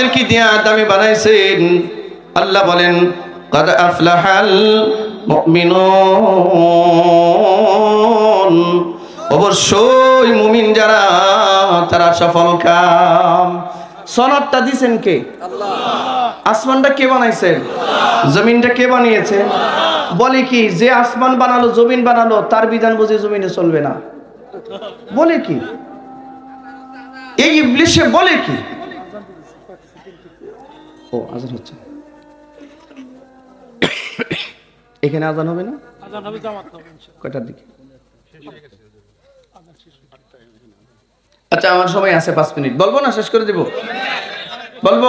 আমাদের কি দিয়া দামি বানাইছেন? আল্লাহ বলেন কদ আফলাহাল মুমিনুন। অবশ্যই মুমিন যারা তারা সফল কাম। সনদটা দিছেন কে? আসমানটা কে বানাইছেন? জমিনটা কে বানিয়েছে? বলে কি যে আসমান বানালো জমিন বানালো তার বিধান বুঝে জমিনে চলবে না। বলে কি? এই ইবলিশে বলে কি? ও আজান হচ্ছে। এখানে আজান হবে না? আজান হবে জামাত কয়টার দিকে? আচ্ছা আমার সময় আছে পাঁচ মিনিট। বলব না? শেষ করে দিব। বলব?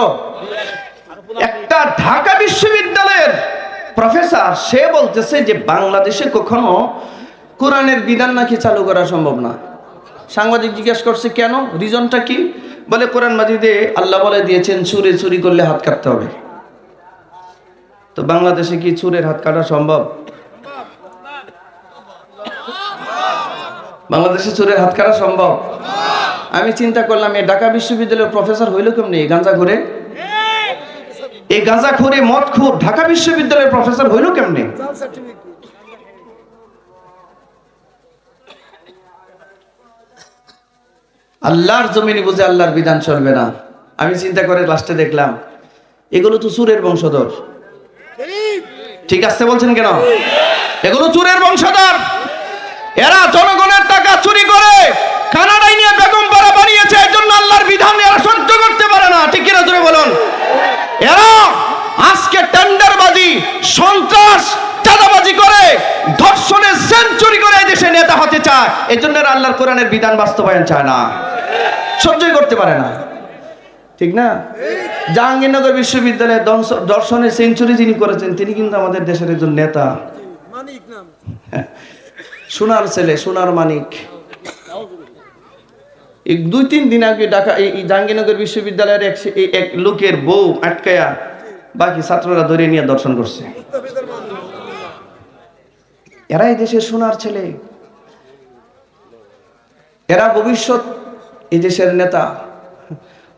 একটা ঢাকা বিশ্ববিদ্যালয়ের প্রফেসর সে বলতেছে যে বাংলাদেশে কখনো কোরআনের বিধান নাকি চালু করা সম্ভব না। সাংবাদিক জিজ্ঞেস করছে কেন? রিজনটা কি? বলে কোরআন মাজিদে আল্লাহ বলে দিয়েছেন চুরে চুরি করলে হাত কাটতে হবে। তো বাংলাদেশে কি চুরের হাত কাটা সম্ভব? বাংলাদেশে চুরের হাত কাটা সম্ভব? আমি চিন্তা করলাম, এই ঢাকা বিশ্ববিদ্যালয়ের প্রফেসর হইল কেমনি? এই গাঁজা ঘুরে এই গাঁজা খুরে মদ খুর ঢাকা বিশ্ববিদ্যালয়ের প্রফেসর হইল কেমনি? আল্লাহর জমিনে বুঝে আল্লাহর বিধান চলবে না। আমি চিন্তা করে লাস্টে দেখলাম, এগুলো তো সুরের বংশধর। ঠিক আছে বলছেন কেন? এগুলো চুরের বংশধর। এরা জনগণের টাকা চুরি করে কানাডায় নিয়ে বেগম পাড়া বানিয়েছে এর জন্য আল্লাহর বিধান এরা সহ্য করতে পারে না। ঠিক কিনা জোরে বলুন। এরা আজকে টেন্ডারবাজি, সন্ত্রাস, চাঁদাবাজি করে, ধর্ষণের সেঞ্চুরি করে এই দেশে নেতা হতে চায়। এই জন্য আল্লাহর কোরআনের বিধান বাস্তবায়ন চায় না। সহ্যই করতে পারে না। ঠিক না? জাহাঙ্গীরনগর বিশ্ববিদ্যালয়ে দর্শনের সেঞ্চুরি যিনি করেছেন, তিনি কিন্তু আমাদের দেশের একজন নেতা। সোনার ছেলে, সোনার মানিক। দুই তিন দিন আগে ঢাকা, এই জাহাঙ্গীরনগর বিশ্ববিদ্যালয়ের এক লোকের বউ আটকায়া বাকি ছাত্ররা ধরে নিয়ে দর্শন করছে। মুস্তাফিদের মানুষ এরা এই দেশের সোনার ছেলে। এরা ভবিষ্যৎ এই দেশের নেতা।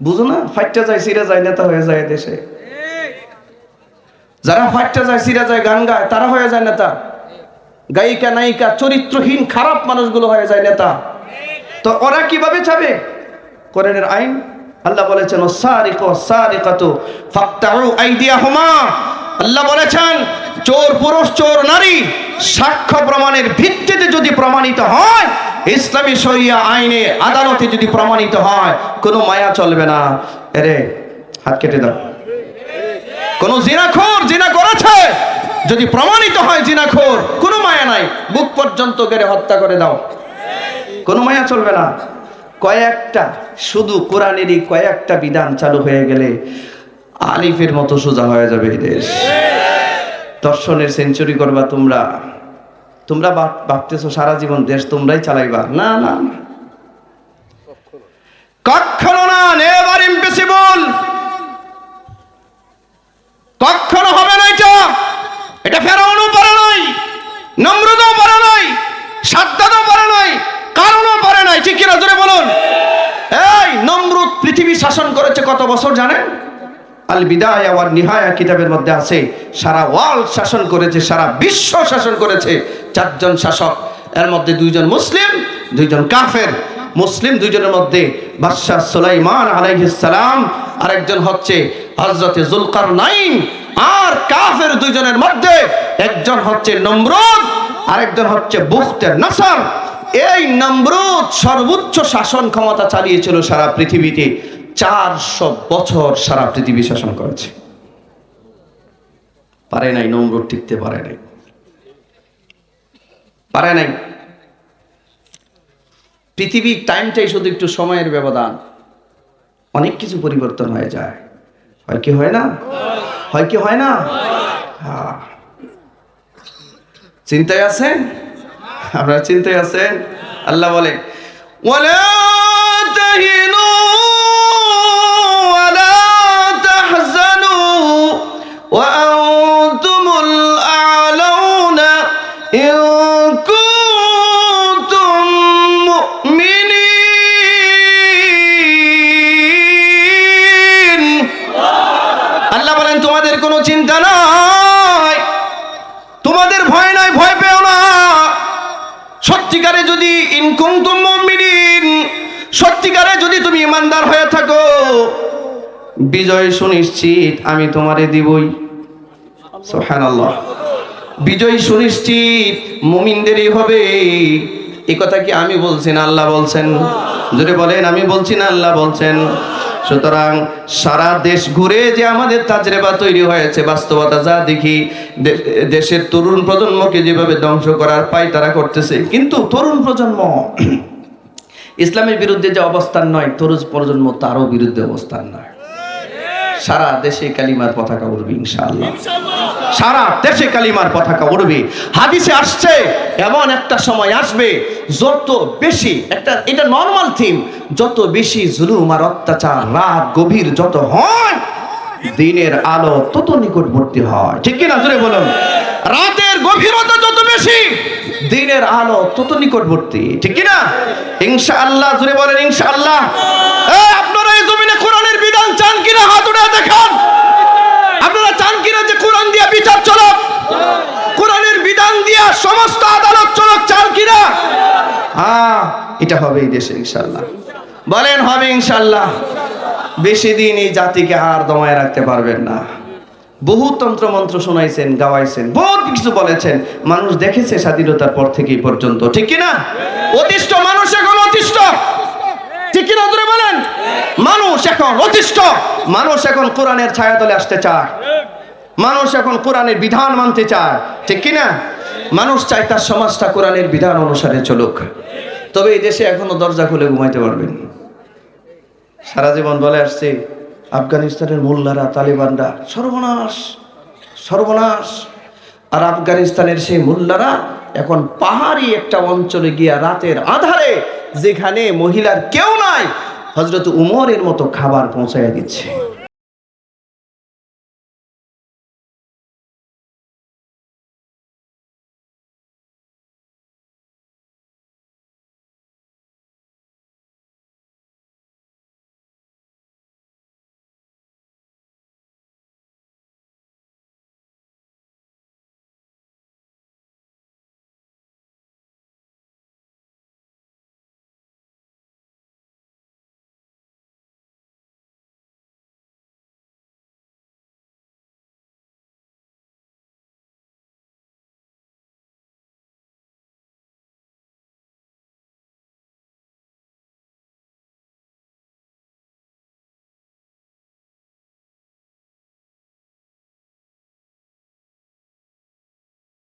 বুঝো না, ফাইটটা যায়, সিরা যায়, নেতা হয়ে যায় দেশে। যারা ফাইটটা যায়, সিরা যায়, গান গায়, তারা হয়ে যায় নেতা। গায়িকা, নায়িকা, চরিত্রহীন, খারাপ মানুষগুলো হয়ে যায় নেতা। তো ওরা কীভাবে যাবে কোরআনের আইন? আল্লাহ বলেছেন ও সারিক ও সারিকাতু ফাক্তাউ আইদিয়াহুমা। আল্লাহ বলেছেন, চোর, পুরুষ, চোর, নারী, সাক্ষ্য প্রমাণের ভিত্তিতে যদি প্রমাণিত হয় ইসলামী শরিয়া আইনে আদালতে যদি প্রমাণিত হয়, কোনো মায়া চলবে না। এরে, হাত কেটে দাও। কোন জিনাখোর জিনা করেছে, যদি প্রমাণিত হয় জিনাখোর, কোনো মায়া নাই। বুক পর্যন্ত গেড়ে হত্যা করে দাও। কোনো মায়া চলবে না। কয়েকটা, শুধু কোরআনেরই কয়েকটা বিধান চালু হয়ে গেলে আলিফের মতো সোজা হয়ে যাবে এই দেশ। দর্শনের সেঞ্চুরি করবা তোমরা। তোমরা ভাবতেছো সারা জীবন দেশ তোমরাই চালাইবা। না না। কখনো না নেভার ইম্পসিবল কখনো হবে না এটা। এটা ফেরাউনও পারে নাই, নমরুদও পারে নাই, সাদ্দাদও পারে নাই কারণও পারে নাই। ঠিক কিনা? জোরে বলুন। এই, নমরুদ পৃথিবী শাসন করেছে কত বছর জানেন? আল বিদায় ওয়ার নিহায়া কিতাবের মধ্যে আছে, সারা ওয়ার্ল্ড শাসন করেছে, সারা বিশ্ব শাসন করেছে, চারজন শাসক, এর মধ্যে দুইজন মুসলিম, দুইজন কাফের। মুসলিম দুইজনের মধ্যে বাদশাহ সুলাইমান আলাইহিস সালাম, আরেকজন হচ্ছে হযরতে জুলকার নাইন আর কাফের দুইজনের মধ্যে একজন হচ্ছে নমরুদ, আরেকজন হচ্ছে বুখতে নাসার। এই নমরুদ সর্বোচ্চ শাসন ক্ষমতা চালিয়েছিল সারা পৃথিবীতে। চারশো বছর সারা পৃথিবী শাসন করেছে। পারে নাই নম্র টিকতে পারে নাই। পারে নাই। পৃথিবীর টাইমটাই শুধু একটু সময়ের ব্যবধান। অনেক কিছু পরিবর্তন হয়ে যায়। হয় কি হয় না? হয় কি হয় না? হ্যাঁ। চিন্তায় আছেন? আপনারা চিন্তায় আছেন? আল্লাহ বলে, ওয়ালা তাহিন আল্লাহ বলেন, তোমাদের কোনো চিন্তা নয় তোমাদের ভয় নয় ভয় পেও না। সত্যিকারে যদি ইনকুম তুমিন সত্যিকারে যদি তুমি ইমানদার হয়ে থাকো, বিজয় সুনিশ্চিত আমি তোমারে দিবই। সোহান বিজয় সুনিশ্চিত মুমিনদেরই হবে। এই কথা কি আমি বলছি না আল্লাহ বলছেন? যদি বলেন, আমি বলছি না আল্লাহ বলছেন। সুতরাং সারা দেশ ঘুরে যে আমাদের তাজরেবা তৈরি হয়েছে, বাস্তবতা যা দেখি দেশের তরুণ প্রজন্মকে যেভাবে ধ্বংস করার পাই তারা করতেছে। কিন্তু তরুণ প্রজন্ম, ইসলামের বিরুদ্ধে যে অবস্থান নয়, তরুণ প্রজন্ম তারও বিরুদ্ধে অবস্থান নয়। সারা দেশে কালিমার পতাকা উড়বে ইনশাআল্লাহ। সারা দেশে কালিমার পতাকা উড়বে। হাদিসে আসছে এমন একটা সময় আসবে যত বেশি একটা এটা নর্মাল থিম যত বেশি জুলুম আর অত্যাচার রাত গভীর যত হয় দিনের আলো তত নিকটবর্তী হয়। ঠিক কিনা জুড়ে বলুন? রাতের গভীরতা যত বেশি দিনের আলো তত নিকটবর্তী। ঠিক কিনা? ইনশাআল্লাহ জুড়ে বলেন ইনশাআল্লাহ এই আপনারা এই জমিনে কোরআনের বিধান চান কিনা হাত উঠে দেখান। আপনারা চান কিনা যে কোরআন দিয়ে বিচার চলক, কোরআনের বিধান দিয়া সমস্ত আদালত চলক চান কিনা হ্যাঁ এটা হবে এই দেশে ইনশাল্লাহ বলেন, হবে ইনশাল্লাহ বেশি দিন এই জাতিকে আর দমায় রাখতে পারবেন না। বহু তন্ত্র মন্ত্র শোনাইছেন, গাওয়াইছেন, বহুত কিছু বলেছেন। মানুষ দেখেছে স্বাধীনতার পর থেকে পর্যন্ত, ঠিক কিনা? অতিষ্ঠ মানুষ এখন অতিষ্ঠ। ঠিক কিনা ধরে বলেন? মানুষ এখন অতিষ্ঠ। মানুষ এখন কোরআনের ছায়াতলে আসতে চায়। মানুষ এখন কোরআনের বিধান মানতে চায়। ঠিক কিনা? মানুষ চায় তার সমাজটা কোরআনের বিধান অনুসারে চলুক। তবে এই দেশে এখনও দরজা খুলে ঘুমাইতে পারবেন সারা জীবন বলে আসছে, আফগানিস্তানের মোল্লারা, তালিবানরা, সর্বনাশ সর্বনাশ। আর আফগানিস্তানের সেই মোল্লারা এখন পাহাড়ি একটা অঞ্চলে গিয়া রাতের আধারে যেখানে মহিলার কেউ নাই হজরত উমরের মতো খাবার পৌঁছাইয়া দিচ্ছে।